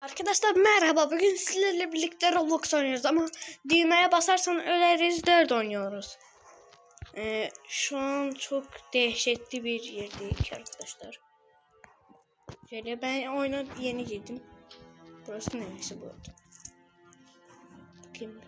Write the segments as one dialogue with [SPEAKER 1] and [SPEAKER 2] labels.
[SPEAKER 1] Arkadaşlar merhaba. Bugün sizlerle birlikte Roblox oynuyoruz ama düğmeye basarsan öleriz 4 oynuyoruz. Ee, şu an çok dehşetli bir yerdeyiz arkadaşlar. Şöyle ben oyuna yeni girdim. Burası neresi bu arada? Bakayım.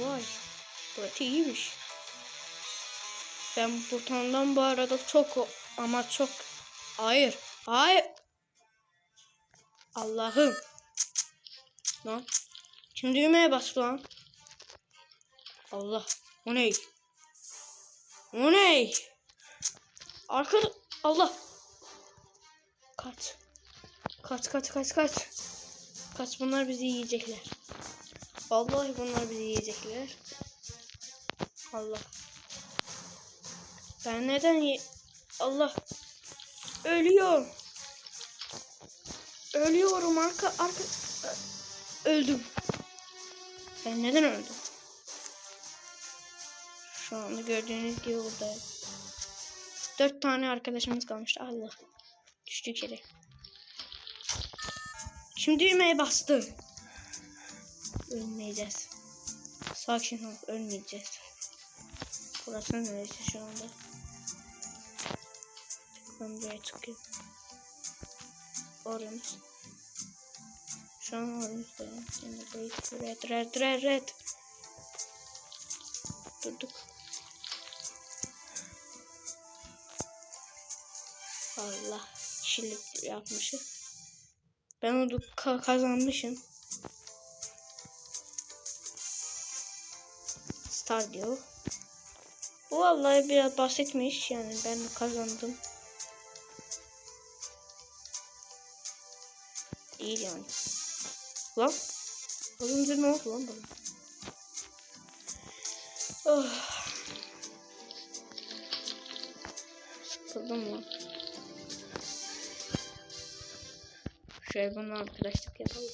[SPEAKER 1] Vay. Burası iyiymiş. Ben butondan bu arada çok ama çok hayır. Hayır. Allah'ım. Lan. Kim düğmeye bas lan? Allah. O ne? O ne? Arkada. Allah. Kaç. Kaç kaç kaç kaç. Kaç bunlar bizi yiyecekler. Vallahi bunlar bizi yiyecekler. Allah. Ben neden ye... Allah. Ölüyorum. Ölüyorum arka arka öldüm. Ben neden öldüm? Şu anda gördüğünüz gibi buradayım. Dört tane arkadaşımız kalmıştı. Allah. Düştük yere. Şimdi düğmeye bastı. Ölmeyeceğiz. Sakin ol. Ölmeyeceğiz. Burası neresi şu anda? Ben buraya çıkıyorum. Orange. Şu. Şimdi wait. Red, red, red, red. Durduk. Allah. Kişilik yapmışız. Ben onu ka- kazanmışım. Star diyor. Vallahi biraz basitmiş yani ben kazandım. İyi yani. Lan. Az önce ne oldu lan bana? Oh. Sıkıldım lan. Şöyle bunu arkadaşlık yapalım.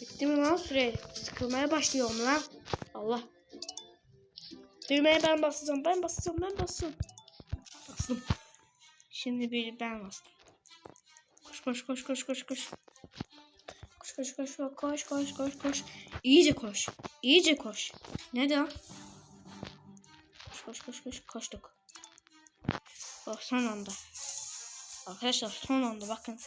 [SPEAKER 1] Bitti mi lan süre? Sıkılmaya başlıyorum lan. Allah. Düğmeye ben basacağım, ben basacağım, ben basacağım. Bastım. Şimdi bir ben bastım. Koş koş koş koş koş koş. Koş koş koş koş koş koş koş. İyice koş. İyice koş. Koş koş koş koş koştuk. Oh son anda. Arkadaşlar son anda bakın.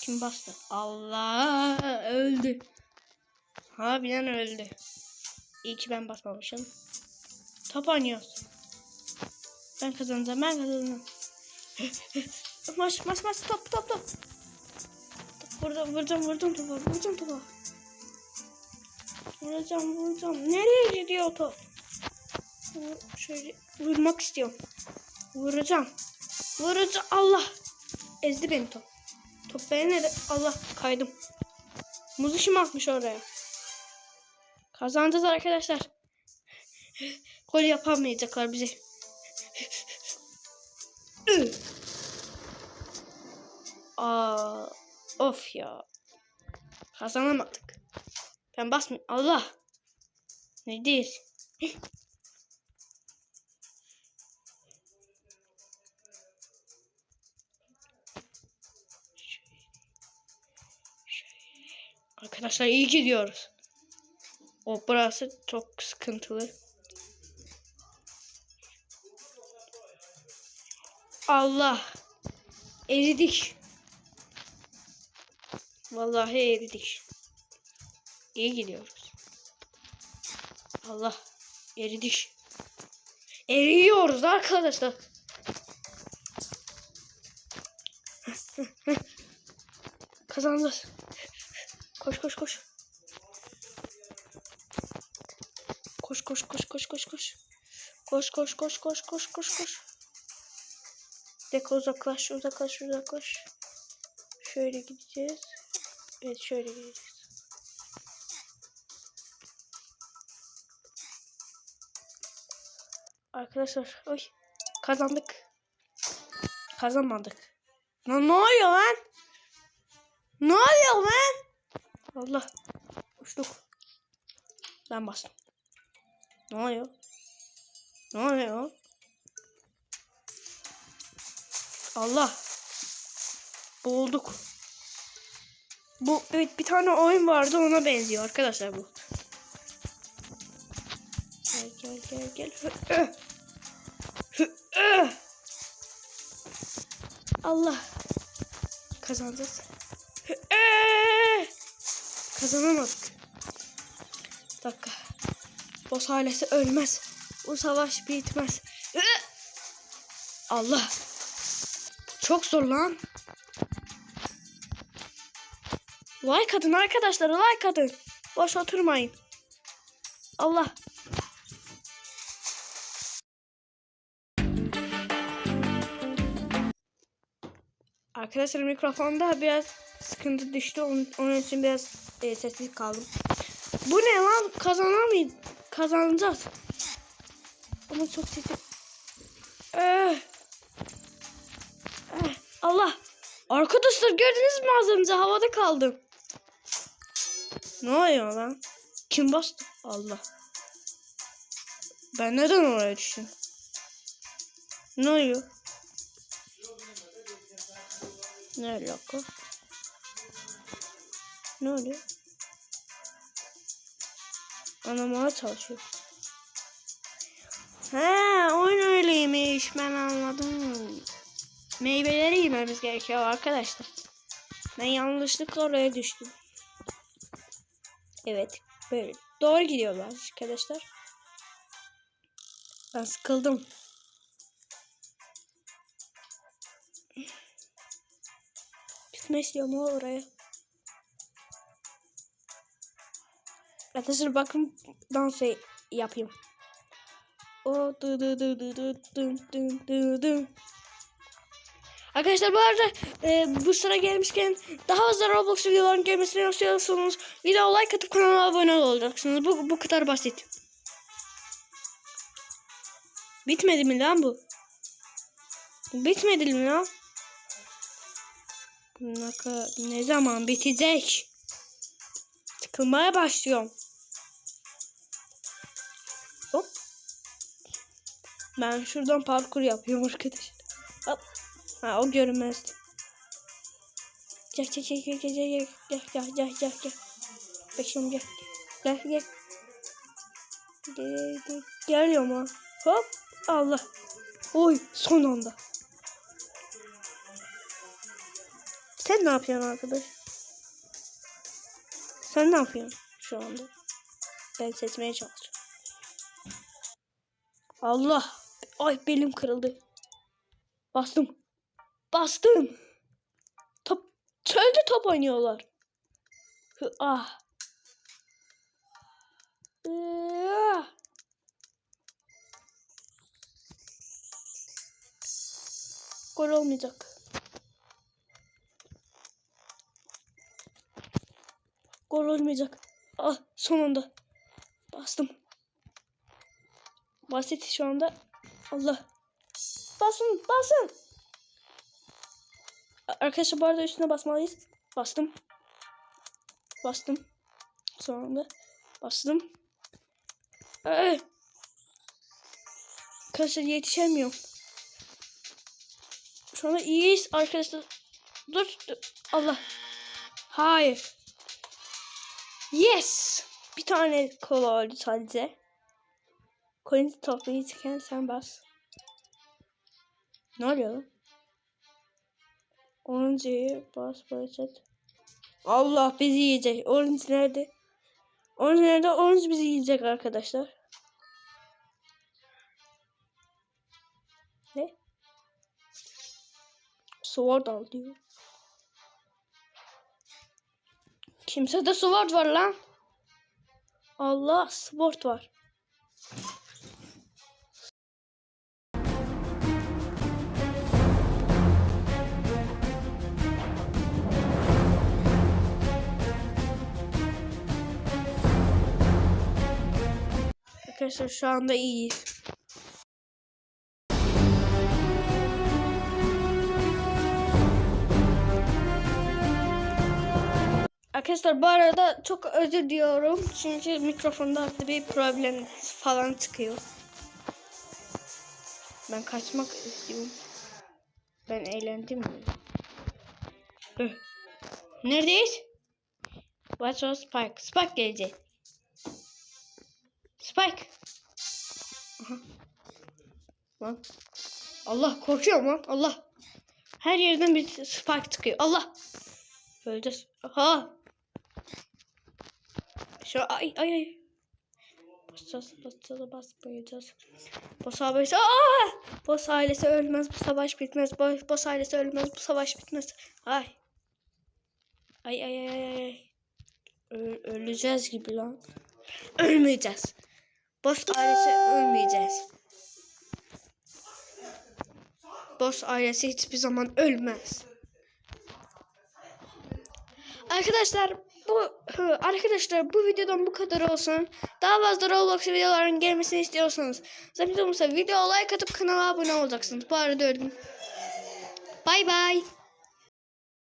[SPEAKER 1] Kim bastı? Allah öldü. Harbiden öldü. İyi ki ben basmamışım. Top oynuyoruz. Ben kazanacağım, ben kazanacağım. maç, maç, maç, top, top, top. Vurdum, vuracağım, vurdum topa, vuracağım topa. Vuracağım, vuracağım. Nereye gidiyor top? Şöyle vurmak istiyorum. Vuracağım. Vuracağım. Allah. Ezdi beni top. Top beni nerede? Allah kaydım. Muz işim atmış oraya. Kazanacağız arkadaşlar. Gol yapamayacaklar bize. Aa, of ya. Kazanamadık. Ben basmıyorum. Allah. Neredeyiz? Heh. Arkadaşlar iyi gidiyoruz. O burası çok sıkıntılı. Allah. Eridik. Vallahi eridik. İyi gidiyoruz. Allah. Eridik. Eriyoruz arkadaşlar. Kazanacağız. Koş koş koş. Koş koş koş koş koş koş. Koş koş koş koş koş koş koş. Deko uzaklaş uzaklaş uzaklaş. Şöyle gideceğiz. Evet şöyle gideceğiz. Arkadaşlar oy kazandık. Kazanmadık. Lan ne oluyor lan? Ne oluyor lan? Allah. Uçtuk. Ben bastım. Ne oluyor? Ne oluyor? Allah. Boğulduk. Bu evet bir tane oyun vardı ona benziyor arkadaşlar bu. Gel gel gel gel. Allah. Kazanacağız. Kazanamadık. Bir dakika. Boss ailesi ölmez. Bu savaş bitmez. Allah. Çok zor lan. Like atın arkadaşlar like atın. Boş oturmayın. Allah. Arkadaşlar mikrofonda biraz sıkıntı düştü. Onun, için biraz e, sessiz kaldım. Bu ne lan? Kazanamayız. Kazanacağız. Ama çok sesi. Eh, Allah. Arkadaşlar gördünüz mü az önce havada kaldım. Ne oluyor lan? Kim bastı? Allah. Ben neden oraya düştüm? Ne oluyor? Ne alaka? Ne oluyor? Anlamaya çalışıyor. He, oyun öyleymiş. Ben anladım. Meyveleri yememiz gerekiyor arkadaşlar. Ben yanlışlıkla oraya düştüm. Evet, böyle. Doğru gidiyorlar arkadaşlar. Ben sıkıldım. Gitmek istiyorum o oraya. Arkadaşlar bakın dans yapayım. O dı dı dı dı dı dı dı dı dı. Arkadaşlar bu arada e, bu sıra gelmişken daha fazla Roblox videoların gelmesini istiyorsanız video like atıp kanala abone olacaksınız. Bu, bu kadar basit. Bitmedi mi lan bu? Bitmedi mi lan? Ne, zaman bitecek? Sıkılmaya başlıyorum. Hop. Ben şuradan parkur yapıyorum arkadaşlar. Ha o görünmez. Gel gel gel gel gel gel gel gel gel gel gel. Bekliyorum gel. Gel gel. Gel gel. Geliyorum ha. Hop. Allah. Oy son anda. Sen ne yapıyorsun arkadaş? Sen ne yapıyorsun şu anda? Ben seçmeye çalışıyorum. Allah. Ay belim kırıldı. Bastım. Bastım. Top. Çölde top oynuyorlar. Ah. Iıı. Gol olmayacak. Gol olmayacak. Ah sonunda. Bastım. Basit şu anda. Allah. Basın basın. Arkadaşlar bu arada üstüne basmalıyız. Bastım. Bastım. Sonunda. Bastım. Ay. Arkadaşlar yetişemiyorum. Şu anda iyiyiz arkadaşlar. Dur. dur. Allah. Hayır. Yes. Bir tane kola oldu sadece. Coins toplayırken sen bas. Ne oluyor lan? Orange'ye bas başlat. Allah bizi yiyecek. Orange nerede? Orange nerede? Orange bizi yiyecek arkadaşlar. Ne? Sword al diyor. Kimse de sword var lan. Allah sword var. Arkadaşlar şu anda iyiyiz. Arkadaşlar bu arada çok özür diliyorum. Çünkü mikrofonda bir problem falan çıkıyor. Ben kaçmak istiyorum. Ben eğlendim. Neredeyiz? What's o Spike? Spike gelecek. Spike. Aha. Lan. Allah korkuyorum lan. Allah. Her yerden bir Spike çıkıyor. Allah. Öleceğiz. Aha. Şu ay ay ay. Basacağız, basacağız, basmayacağız. Boss ailesi, aa! Boss ailesi ölmez, bu savaş bitmez. Boss, ailesi ölmez, bu savaş bitmez. Ay. Ay ay ay ay, ay. Ö- öleceğiz gibi lan. Ölmeyeceğiz. Boss ailesi ölmeyeceğiz. Boss ailesi hiçbir zaman ölmez. Arkadaşlar bu arkadaşlar bu videodan bu kadar olsun. Daha fazla Roblox videoların gelmesini istiyorsanız zahmet olursa video like atıp kanala abone olacaksınız. Bu arada öldüm. Bay bay.